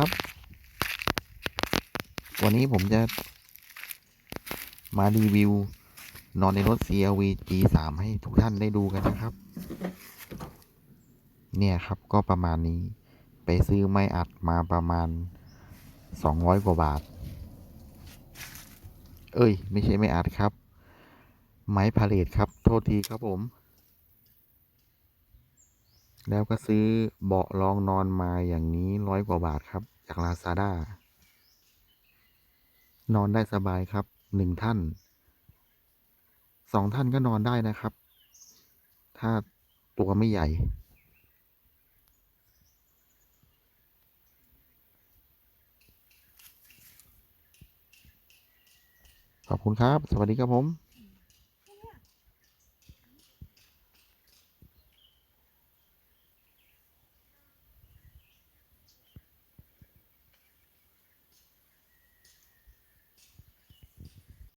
ครับ วันนี้ผมจะมารีวิวนอนในรถ CRV G3 ให้ทุกท่านได้ดูกันนะครับ เนี่ยครับก็ประมาณนี้ ไปซื้อไม้อัดมาประมาณ 200 กว่าบาท เอ้ย ไม่ใช่ไม้อัดครับ ไม้พาเลทครับ โทษทีครับผม แล้วก็ซื้อเบาะรองนอนมาอย่างนี้ร้อยกว่าบาทครับ จากลาซาด้านอนได้สบายครับหนึ่งท่านสองท่านก็นอนได้นะครับ ถ้าตัวไม่ใหญ่ ขอบคุณครับ สวัสดีครับผม